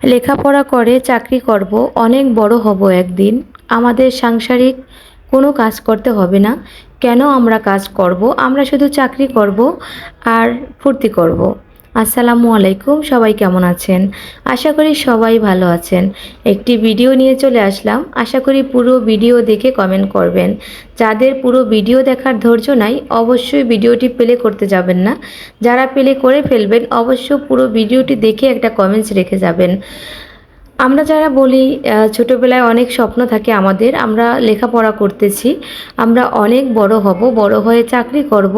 লেখাপড়া করে চাকরি করব, অনেক বড় হব একদিন। আমাদের সাংসারিক কোনো কাজ করতে হবে না। কেন আমরা কাজ করব? আমরা শুধু চাকরি করব আর ফুর্তি করব। আসসালামু আলাইকুম, সবাই কেমন আছেন? আশা করি সবাই ভালো আছেন। একটি ভিডিও নিয়ে চলে আসলাম। আশা করি পুরো ভিডিও দেখে কমেন্ট করবেন। যাদের পুরো ভিডিও দেখার ধৈর্য নাই, অবশ্যই ভিডিওটি প্লে করতে যাবেন না। যারা প্লে করে ফেলবেন অবশ্য পুরো ভিডিওটি দেখে একটা কমেন্টস রেখে যাবেন। আমরা যারা বলি ছোটবেলায় অনেক স্বপ্ন থাকে আমাদের, আমরা লেখাপড়া করতেছি, আমরা অনেক বড় হব, বড় হয়ে চাকরি করব,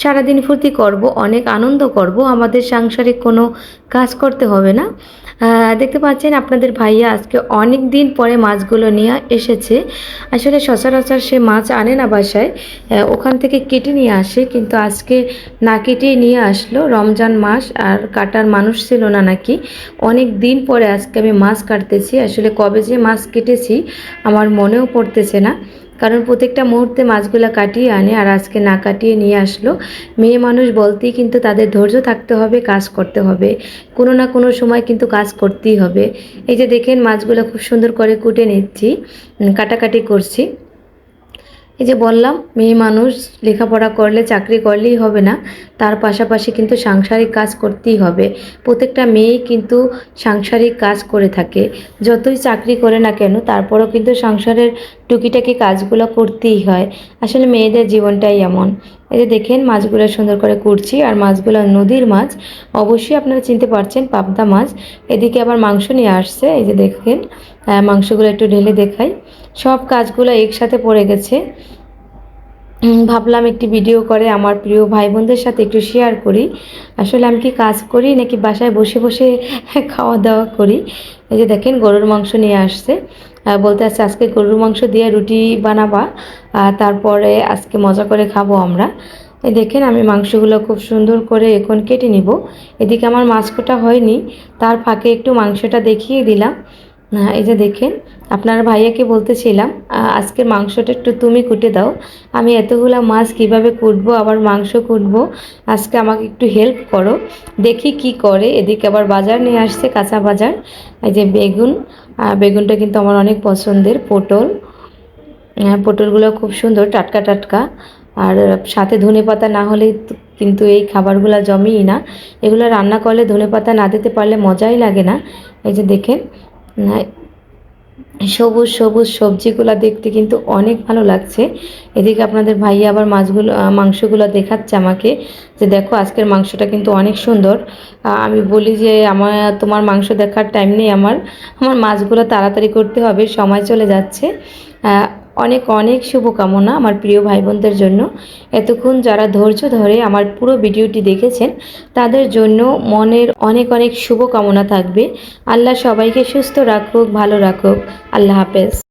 সারাদিন ফুর্তি করব, অনেক আনন্দ করব, আমাদের সাংসারিক কোনো কাজ করতে হবে না। দেখতে পাচ্ছেন আপনাদের ভাইয়া আজকে অনেক দিন পরে মাছগুলো নিয়ে এসেছে। আসলে সচরাচর সে মাছ আনে না বাসায় ওখান থেকে কেটে নিয়ে আসে, কিন্তু আজকে না কেটেই নিয়ে আসলো। রমজান মাস আর কাটার মানুষ ছিল না নাকি। অনেক দিন পরে আজকে আমি মাছ কাটতেছি। আসলে কবে যে মাছ কেটেছি, আমার মনেও পড়তেছে না। কারণ প্রত্যেকটা মুহূর্তে মাছগুলো কাটিয়ে আনে আর আজকে না কাটিয়ে নিয়ে আসলো। মেয়ে মানুষ বলতেই কিন্তু তাদের ধৈর্য থাকতে হবে, কাজ করতে হবে। কোনো না কোনো সময় কিন্তু কাজ করতেই হবে। এই যে দেখেন মাছগুলো খুব সুন্দর করে কুটে নিচ্ছি কাটাকাটি করছি। এই যে বললাম, মেয়ে মানুষ লেখাপড়া করলে, চাকরি করলেই হবে না। তার পাশাপাশি কিন্তু সাংসারিক কাজ করতেই হবে। প্রত্যেকটা মেয়েই কিন্তু সাংসারিক কাজ করে থাকে। যতই চাকরি করে না কেন, তারপরেও কিন্তু সংসারের টুকিটাকি কাজগুলো করতেই হয়। আসলে মেয়েদের জীবনটাই এমন। এই যে দেখেন, মাছগুলো সুন্দর করে করছি আর মাছগুলো নদীর মাছ। অবশ্যই আপনারা চিনতে পারছেন, পাবদা মাছ। এদিকে আবার মাংস নিয়ে আসছে। এই যে দেখেন মাংসগুলো একটু ঢেলে দেখাই। সব কাজগুলো একসাথে পড়ে গেছে। ভাবলাম একটি ভিডিও করে আমার প্রিয় ভাই বোনদের সাথে একটু শেয়ার করি। আসলে আমি কি কাজ করি নাকি বাসায় বসে বসে খাওয়া দাওয়া করি? এই যে দেখেন, গরুর মাংস নিয়ে আসছে। বলতে আছে আজকে গরুর মাংস দিয়ে রুটি বানাবা তারপরে আজকে মজা করে খাব আমরা। এই দেখেন, আমি মাংসগুলো খুব সুন্দর করে এখন কেটে নিব। এদিকে আমার মাছ কাটা হয়নি, তার ফাঁকে একটু মাংসটা দেখিয়ে দিলাম। এই যে দেখেন আপনার ভাইয়াকে বলতেছিলাম আজকের মাংসটা একটু তুমি কুটে দাও। আমি এতগুলা মাছ কীভাবে কুটবো, আবার মাংস কুটবো? আজকে আমাকে একটু হেল্প করো। দেখি কি করে। এদিকে আবার বাজার নিয়ে আসছে, কাঁচা বাজার। এই যে বেগুন বেগুনটা কিন্তু আমার অনেক পছন্দের, পটল। পটলগুলো খুব সুন্দর, টাটকা টাটকা। আর সাথে ধনে পাতা না হলে কিন্তু এই খাবারগুলো জমেই না। এগুলো রান্না করলে ধনে পাতা না দিতে পারলে মজাই লাগে না। এই যে দেখেন সবুজ সবুজ সবজিগুলো দেখতে কিন্তু অনেক ভালো লাগছে। এদিকে আপনাদের ভাইয়া আবার মাছগুলো মাংসগুলো দেখাচ্ছে আমাকে যে দেখো আজকের মাংসটা কিন্তু অনেক সুন্দর। আমি বলি যে আমার, তোমার মাংস দেখার টাইম নেই আমার। আমার মাছগুলো তাড়াতাড়ি করতে হবে, সময় চলে যাচ্ছে। অনেক অনেক শুভকামনা আমার প্রিয় ভাই বোনদের জন্য। এতক্ষণ যারা ধৈর্য ধরে আমার পুরো ভিডিওটি দেখেছেন, তাদের জন্য মনের অনেক অনেক শুভকামনা থাকবে। আল্লাহ সবাইকে সুস্থ রাখুক, ভালো রাখুক। আল্লাহ হাফেজ।